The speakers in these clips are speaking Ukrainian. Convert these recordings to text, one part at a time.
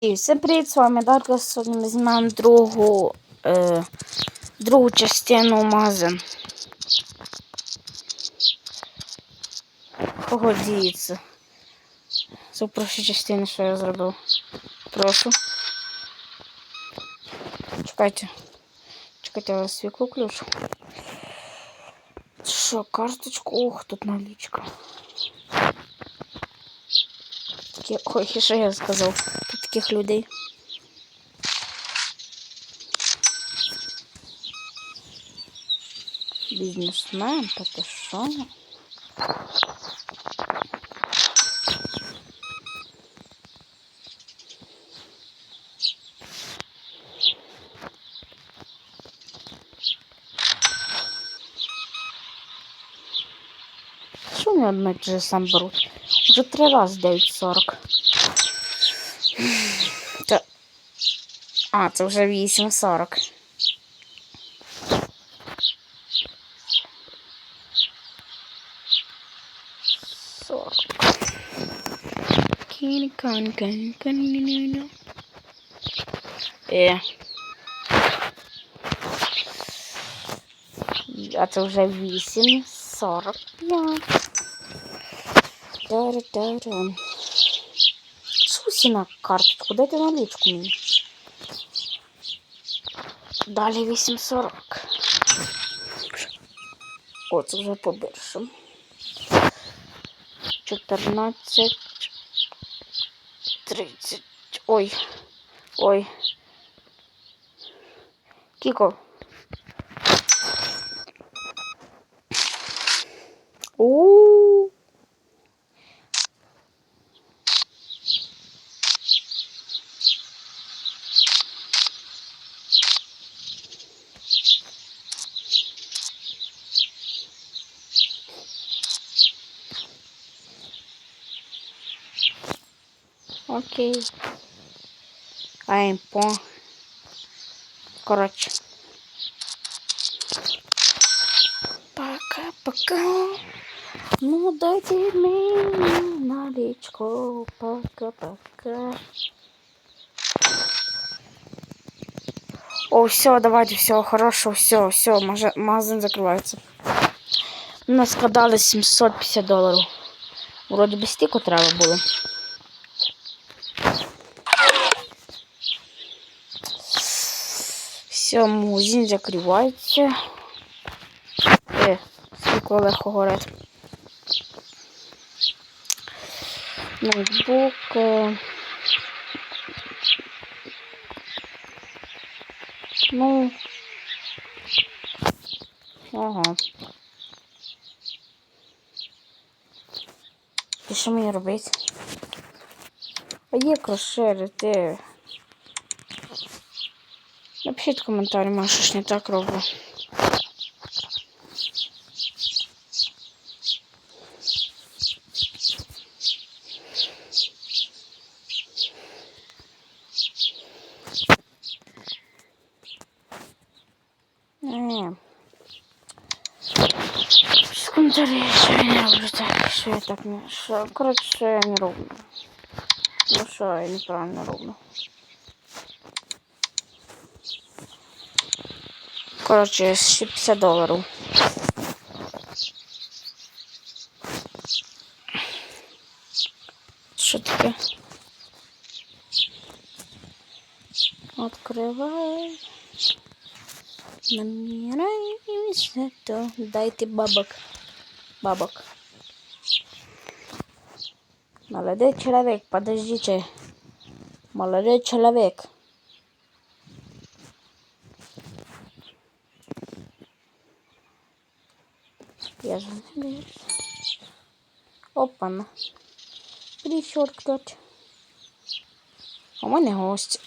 І всім привіт, з вами Дарка. Сьогодні ми знімаємо другу, е, другу частину магазин. Кого діється? Це в прошлій частині, що я зробив. Прошу. Чекайте. Чекайте, я світло ключ. Що, карточку? Ох, тут налічка. Ой, що я сказав? Таких людей. Бізнесмен, та ти що? Вони одно і те же сам беруть? Уже три рази 9.40. А, це вже 8.40. Сорок. Кіні кан кан кан ні ні ні. Е. А це вже 8.45. Та-ра-та-ра. Сусі на карточку, дайте налічку мені. Далі 8.40. О, це вже по биршам. 14. 30. Ой. Ой. Кіко. У. Окей. Ай, по. Короче. Пока-пока. Ну, дайте мне наличку. Пока-пока. О, все, давайте, все, хорошо, все, все, магазин закрывается. У нас продали 750 долларов. Вроде бы стику треба було. Все, магазин закривається. Е, світло легко горить. Ноутбук. Е. Ну. Ага. І що мені робити? А як розширити? Напишіть коментарі, може щось не так роблю. Не. Пишіть коментарі, що я не роблю так, що я так не... Що, коротше, що я не роблю. Ну що я неправильно роблю. Коротше, ще 50 доларів. Що таке? Откривай. Намірай і то. Дайте бабок. Бабок. Молодой человек, подождите. Молодой человек. Же не Опа-на. Прищорткать. У мене гость.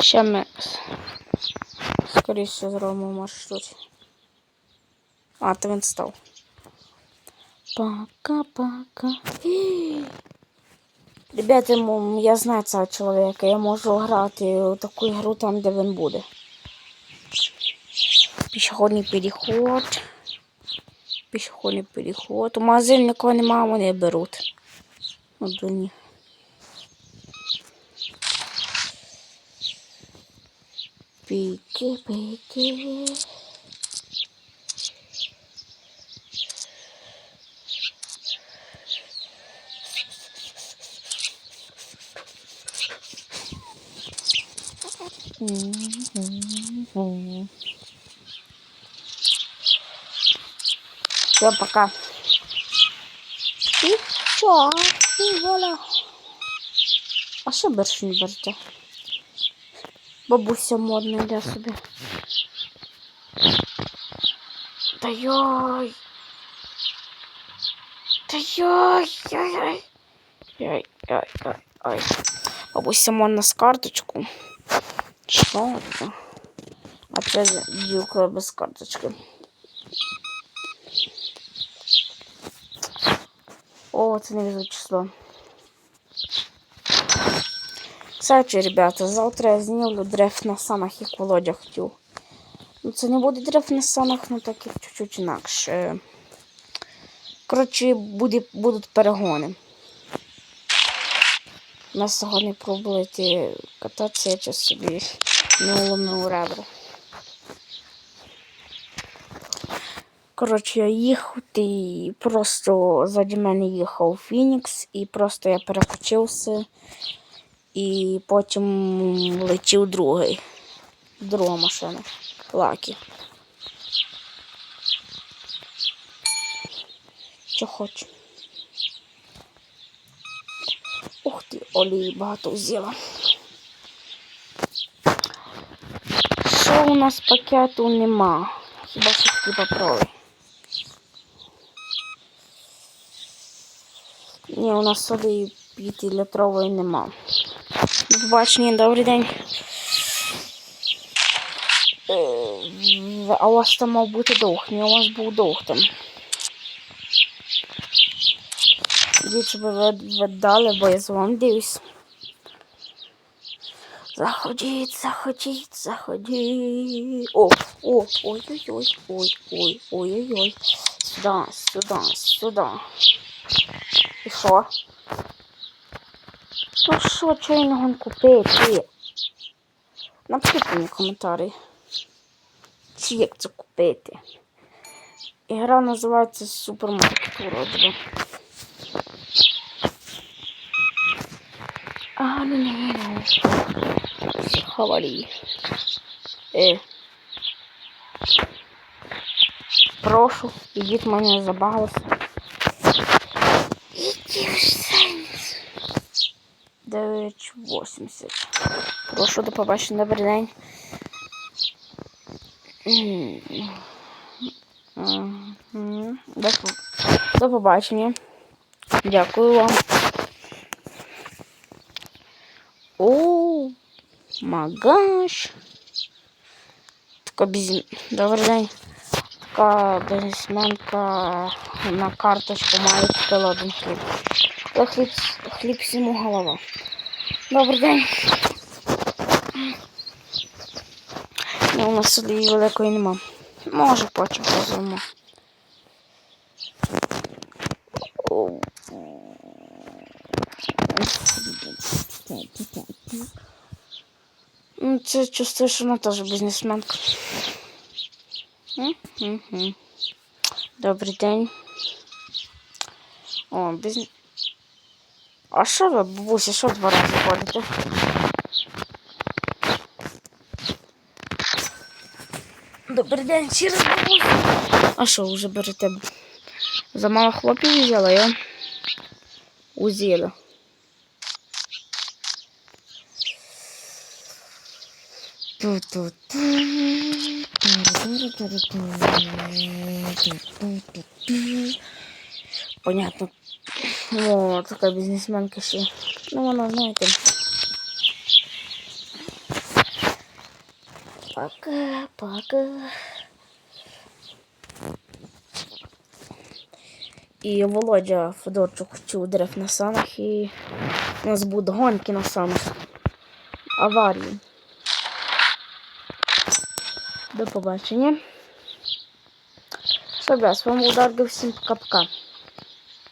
Ще ми скоріше зробимо маршрут. А, то він. Пока-пока. Ребята, я знаю цього чоловіка. Я можу грати у таку ігру там, де він буде. Пішохідний переход. пішохідний переход. У магазин нікого немає, вони беруть. Ну, дурні. Піки, піки. Все, пока. І що? І воля. А що більше не берете? Бабуся модна йде собі. Та йой. Та йой, йой, йой. Йой, йой, йой, ой. Бабуся модна з карточку. Що це? А це дівка без карточки. О, це не число. Кстати, ребята, завтра я знімлю дреф на санах, як Володя хотів. Ну, це не буде дреф на санах, ну так як чуть-чуть інакше. Коротше, будуть перегони. Нас сьогодні пробували ті кататися, я час собі не уломив ребра. Коротше, я їхав і просто ззаді мене їхав Фінікс, і просто я переключився, і потім летів другий. Друга машина. Лакі. Що хочу. Ух ти, олії багато взяла. Що у нас пакету нема? Хіба що такі паперові? Ні, у нас соди 5-літрової нема. До побачення, добрий день. А у вас там мав бути довг. Ні, у вас був довг там. Ідіть, щоб ви віддали, бо я з вами дивлюсь. Заходіть, заходіть, заходіть. О, о, ой-ой-ой, ой-ой, ой-ой-ой. Сюда, сюди. сюда. І що? Ну що, чайного купити? Напишіть мені коментарі. Чи як це купити? Ігра називається Супермаркетура 2. Камені. Сховалі. Е. Прошу, ідіть мене забагалося. Іди в сенс. 980. Прошу до побачення, добрий день. До побачення. Дякую вам. О, магаш. Така біз... Добрий день. Така бізнесменка на карточку має купила один хліб. Але хліб, хліб всьому голова. Добрий день. Ну, у нас солі великої нема. Може, потім позовемо. О. Ну, Це чувствую, що вона теж бізнесменка. Добрий день. О, бізнес. А що ви, бабуся, що два рази ходите? Добрий день, ще раз бабуся. А що, вже берете? Замало хлопів взяла, я? Узіла. Понятно. О, така бізнесменка ще. Ну, вона, знаєте. Пока, пока. І Володя Федорчук дерев на санах, і у нас будуть гонки на санах. Аварії. До побачення. Все, да, з вами був всім пока-пока.